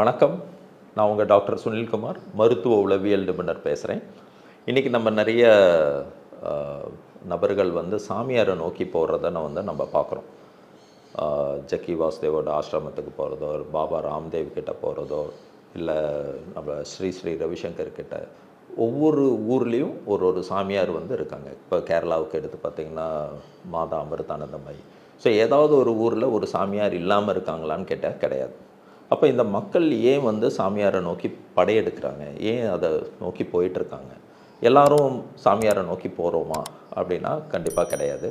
வணக்கம். நான் உங்கள் டாக்டர் சுனில்குமார் மருத்துவ உளவியல் நிபுணர் பேசுகிறேன் இன்றைக்கி நம்ம நிறைய நபர்கள் வந்து சாமியாரை நோக்கி போகிறத நான் வந்து நம்ம பார்க்குறோம். ஜக்கி வாசுதேவோட ஆசிரமத்துக்கு போகிறதோ பாபா ராம்தேவ் கிட்ட போகிறதோ இல்லை நம்ம ஸ்ரீ ஸ்ரீ ரவிசங்கர் கிட்ட ஒவ்வொரு ஊர்லேயும் ஒரு ஒரு சாமியார் வந்து இருக்காங்க. இப்போ கேரளாவுக்கு எடுத்து பார்த்திங்கன்னா மாதா அமிர்தானந்தமாய். ஸோ ஏதாவது ஒரு ஊரில் ஒரு சாமியார் இல்லாமல் இருக்காங்களான்னு கேட்டால் கிடையாது. அப்போ இந்த மக்கள் ஏன் வந்து சாமியாரை நோக்கி படையெடுக்கிறாங்க? ஏன் அதை நோக்கி போயிட்டுருக்காங்க? எல்லாரும் சாமியாரை நோக்கி போகிறோமா அப்படின்னா கண்டிப்பாக கிடையாது.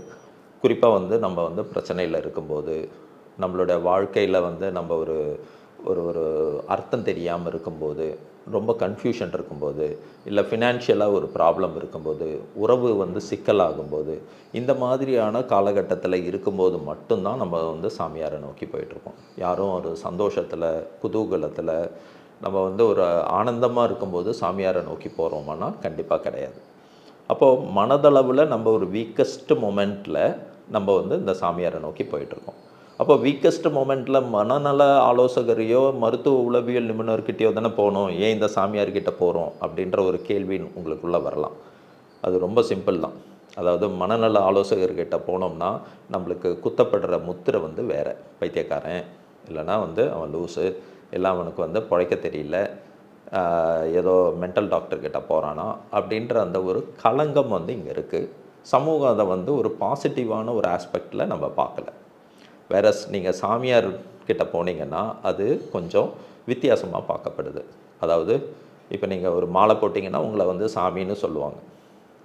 குறிப்பாக வந்து நம்ம வந்து பிரச்சனையில் இருக்கும்போது நம்மளோட வாழ்க்கையில் வந்து நம்ம ஒரு ஒரு ஒரு அர்த்தம் தெரியாமல் இருக்கும்போது ரொம்ப கன்ஃபியூஷன் இருக்கும்போது இல்லை ஃபினான்ஷியலாக ஒரு ப்ராப்ளம் இருக்கும்போது உறவு வந்து சிக்கலாகும்போது இந்த மாதிரியான காலகட்டத்தில் இருக்கும்போது மட்டும்தான் நம்ம வந்து சாமியாரை நோக்கி போயிட்டுருக்கோம். யாரும் ஒரு சந்தோஷத்தில் குதூகலத்தில் நம்ம வந்து ஒரு ஆனந்தமாக இருக்கும்போது சாமியாரை நோக்கி போகிறோமானா கண்டிப்பாக கிடையாது. அப்போது மனதளவில் நம்ம ஒரு வீக்கஸ்ட் மொமெண்ட்டில் நம்ம வந்து இந்த சாமியாரை நோக்கி போயிட்டுருக்கோம். அப்போ வீக்கஸ்ட் மொமெண்ட்டில் மனநல ஆலோசகரையோ மருத்துவ உளவியல் நிபுணர்கிட்டயோ தானே போகணும். ஏன் இந்த சாமியார்கிட்ட போகிறோம் அப்படின்ற ஒரு கேள்வி உங்களுக்குள்ளே வரலாம். அது ரொம்ப சிம்பிள் தான். அதாவது மனநல ஆலோசகர்கிட்ட போனோம்னா நம்மளுக்கு குத்தப்படுற முத்திரை வந்து வேறு. பைத்தியக்காரன். இல்லைனா வந்து அவன் லூஸு இல்லை அவனுக்கு வந்து பிழைக்க தெரியல. ஏதோ மென்டல் டாக்டர்கிட்ட போகிறானா அப்படின்ற அந்த ஒரு களங்கம் வந்து இங்கே இருக்குது சமூகம் அதை வந்து ஒரு பாசிட்டிவான ஒரு ஆஸ்பெக்டில் நம்ம பார்க்கல. வேற நீங்கள் சாமியார் கிட்ட போனீங்கன்னா அது கொஞ்சம் வித்தியாசமாக பார்க்கப்படுது. அதாவது இப்போ நீங்கள் ஒரு மாலை போட்டிங்கன்னா உங்களை வந்து சாமின்னு சொல்லுவாங்க.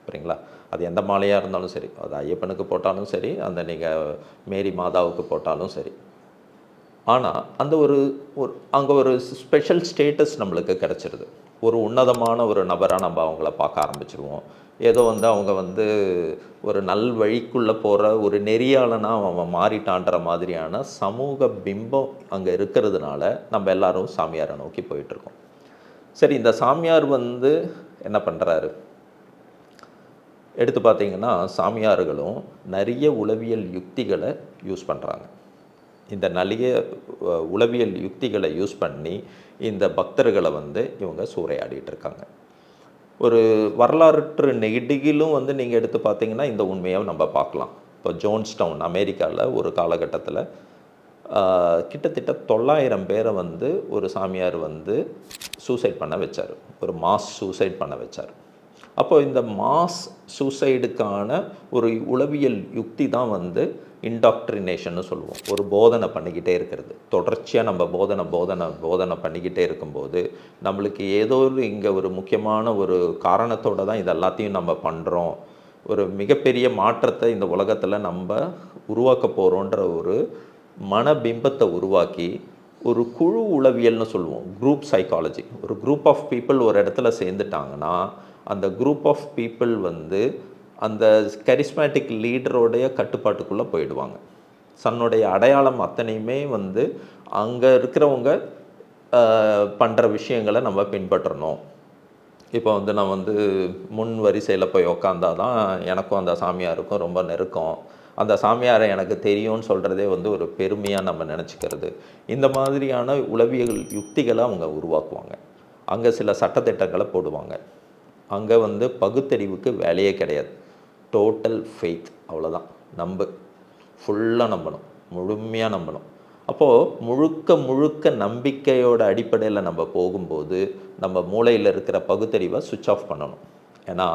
சரிங்களா அது எந்த மாலையாக இருந்தாலும் சரி அது ஐயப்பனுக்கு போட்டாலும் சரி அந்த நீங்கள் மேரி மாதாவுக்கு போட்டாலும் சரி. ஆனால் அந்த ஒரு ஒரு அங்கே ஒரு ஸ்பெஷல் ஸ்டேட்டஸ் நம்மளுக்கு கிடச்சிருது. ஒரு உன்னதமான ஒரு நபராக நம்ம அவங்கள பார்க்க ஆரம்பிச்சிருவோம். ஏதோ வந்து அவங்க வந்து ஒரு நல் வழிக்குள்ளே போகிற ஒரு நெறியாளனாக அவன் மாறிட்டான்ற மாதிரியான சமூக பிம்பம் அங்கே இருக்கிறதுனால நம்ம எல்லாரும் சாமியாரை நோக்கி போயிட்டுருக்கோம். சரி இந்த சாமியார் வந்து என்ன பண்ணுறாரு எடுத்து பார்த்தீங்கன்னா சாமியார்களும் நிறைய உளவியல் யுக்திகளை யூஸ் பண்ணுறாங்க இந்த நிறைய உளவியல் யுக்திகளை யூஸ் பண்ணி இந்த பக்தர்களை வந்து இவங்க சூறையாடிட்டு இருக்காங்க. ஒரு வரலாற்று நெடுகிலும் வந்து நீங்கள் எடுத்து பார்த்தீங்கன்னா இந்த உண்மையை நம்ம பார்க்கலாம். இப்போ ஜோன்ஸ்டவுன் அமெரிக்காவில் ஒரு காலகட்டத்தில் கிட்டத்தட்ட தொள்ளாயிரம் பேரை வந்து ஒரு சாமியார் வந்து சூசைட் பண்ண வச்சார். ஒரு மாஸ் சூசைட் பண்ண வச்சார். அப்போ இந்த மாஸ் சூசைடுக்கான ஒரு உளவியல் யுக்தி தான் வந்து இன்டாக்ட்ரினேஷன்னு சொல்லுவோம். ஒரு போதனை பண்ணிக்கிட்டே இருக்கிறது. தொடர்ச்சியாக நம்ம போதனை போதனை போதனை பண்ணிக்கிட்டே இருக்கும்போது நம்மளுக்கு ஏதோ ஒரு இங்கே ஒரு முக்கியமான ஒரு காரணத்தோடு தான் இது எல்லாத்தையும் நம்ம பண்ணுறோம் ஒரு மிகப்பெரிய மாற்றத்தை இந்த உலகத்தில் நம்ம உருவாக்க போகிறோன்ற ஒரு மனபிம்பத்தை உருவாக்கி ஒரு குழு உளவியல்னு சொல்லுவோம். குரூப் சைக்காலஜி ஒரு குரூப் ஆஃப் பீப்புள் ஒரு இடத்துல சேர்ந்துட்டாங்கன்னா அந்த குரூப் ஆஃப் பீப்புள் வந்து அந்த கரிஸ்மேட்டிக் லீடரோடைய கட்டுப்பாட்டுக்குள்ளே போயிடுவாங்க. தன்னுடைய அடையாளம் அத்தனையுமே வந்து அங்கே இருக்கிறவங்க பண்ணுற விஷயங்களை நம்ம பின்பற்றணும். இப்போ வந்து நான் வந்து முன் வரிசையில் போய் உக்காந்தா தான் எனக்கும் அந்த சாமியாருக்கும் ரொம்ப நெருக்கம். அந்த சாமியாரை எனக்கு தெரியும்னு சொல்கிறதே வந்து ஒரு பெருமையாக நம்ம நினச்சிக்கிறது. இந்த மாதிரியான உளவியல் யுக்திகளை அவங்க உருவாக்குவாங்க. அங்கே சில சட்டத்திட்டங்களை போடுவாங்க. அங்கே வந்து பகுத்தறிவுக்கு வேலையே கிடையாது. டோட்டல் ஃபெய்த் அவ்வளோதான் நம்பு. ஃபுல்லாக நம்பணும். முழுமையாக நம்பணும். அப்போது முழுக்க முழுக்க நம்பிக்கையோட அடிப்படையில் நம்ம போகும்போது நம்ம மூளையில் இருக்கிற பகுத்தறிவை சுவிட்ச் ஆஃப் பண்ணணும். ஏன்னா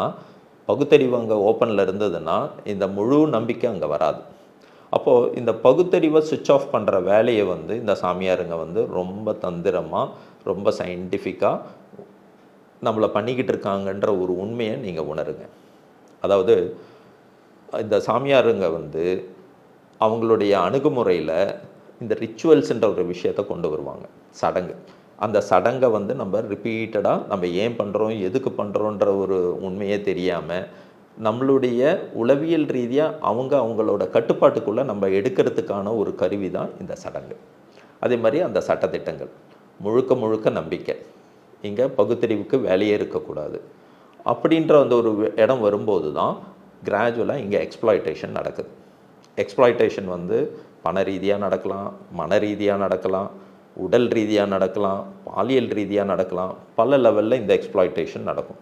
பகுத்தறிவு அங்கே ஓப்பனில் இருந்ததுன்னா இந்த முழு நம்பிக்கை அங்கே வராது. அப்போது இந்த பகுத்தறிவை சுவிட்ச் ஆஃப் பண்ணுற வேலையை வந்து இந்த சாமியாருங்க வந்து ரொம்ப தந்திரமாக ரொம்ப சயின்டிஃபிக்காக நம்மளை பண்ணிக்கிட்டு இருக்காங்கன்ற ஒரு உண்மையை நீங்கள் உணருங்க. அதாவது இந்த சாமியாருங்க வந்து அவங்களுடைய அணுகுமுறையில் இந்த ரிச்சுவல்ஸ்ன்ற ஒரு விஷயத்தை கொண்டு வருவாங்க சடங்கு. அந்த சடங்கை வந்து நம்ம ரிப்பீட்டடாக நம்ம ஏன் பண்ணுறோம் எதுக்கு பண்ணுறோன்ற ஒரு உண்மையே தெரியாமல் நம்மளுடைய உளவியல் ரீதியாக அவங்க அவங்களோட கட்டுப்பாட்டுக்குள்ளே நம்ம எடுக்கிறதுக்கான ஒரு கருவி தான் இந்த சடங்கு. அதே மாதிரி அந்த சட்டத்திட்டங்கள். முழுக்க முழுக்க நம்பிக்கை. இங்கே பகுத்தறிவுக்கு வேலையே இருக்கக்கூடாது. அப்படின்ற அந்த ஒரு இடம் வரும்போது தான் கிராஜுவலாக இங்கே எக்ஸ்ப்ளாய்டேஷன் நடக்குது. எக்ஸ்ப்ளாய்டேஷன் வந்து பண ரீதியாக நடக்கலாம் மன ரீதியாக நடக்கலாம் உடல் ரீதியாக நடக்கலாம் பாலியல் ரீதியாக நடக்கலாம் பல லெவலில் இந்த எக்ஸ்ப்ளாய்டேஷன் நடக்கும்.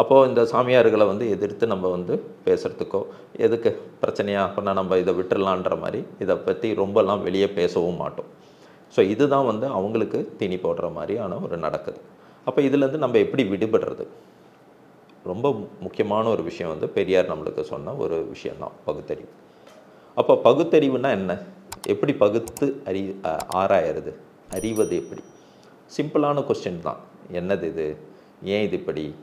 அப்போது இந்த சாமியார்களை வந்து எதிர்த்து நம்ம வந்து பேசுகிறதுக்கோ எதுக்கு பிரச்சனையாக அப்படின்னா நம்ம இதை விட்டுடலான்ற மாதிரி இதை பற்றி ரொம்பலாம் வெளியே பேசவும் மாட்டோம். ஸோ இதுதான் வந்து அவங்களுக்கு தீனி போடுற மாதிரியான ஒரு நடக்குது. அப்போ இதுலேருந்து நம்ம எப்படி விடுபடுறது? ரொம்ப முக்கியமான ஒரு விஷயம் வந்து பெரியார் நம்மளுக்கு சொன்ன ஒரு விஷயந்தான் பகுத்தறிவு. அப்போ பகுத்தறிவுனா என்ன? எப்படி பகுத்து அறி ஆராயறது? அறிவது எப்படி? சிம்பிளான கொஸ்டின் தான். என்னது இது? ஏன் இது இப்படி?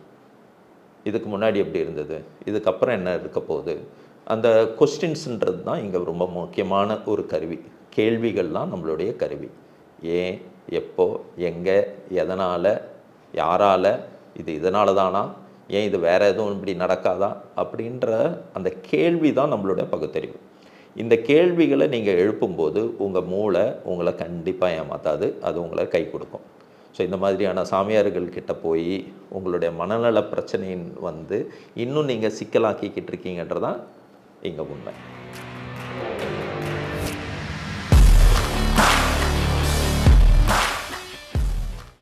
இதுக்கு முன்னாடி எப்படி இருந்தது? இதுக்கப்புறம் என்ன இருக்க போகுது? அந்த கொஸ்டின்ஸுன்றது தான் இங்கே ரொம்ப முக்கியமான ஒரு கருவி. கேள்விகள்லாம் நம்மளுடைய கருவி. ஏன்? எப்போ? எங்கே? எதனால்? யாரால்? இது இதனால தானா ஏன் இது வேறு எதுவும் இப்படி நடக்காதா? அப்படின்ற அந்த கேள்வி தான் நம்மளுடைய பகுத்தறிவு. இந்த கேள்விகளை நீங்கள் எழுப்பும்போது உங்கள் மூளை உங்களை கண்டிப்பாக ஏமாத்தாது அது உங்களை கை கொடுக்கும். ஸோ இந்த மாதிரியான சாமியார்கள் கிட்ட போய் உங்களுடைய மனநல பிரச்சனையின் வந்து இன்னும் நீங்கள் சிக்கலாக்கிக்கிட்டு இருக்கீங்கன்றதான் இங்கே உண்மை.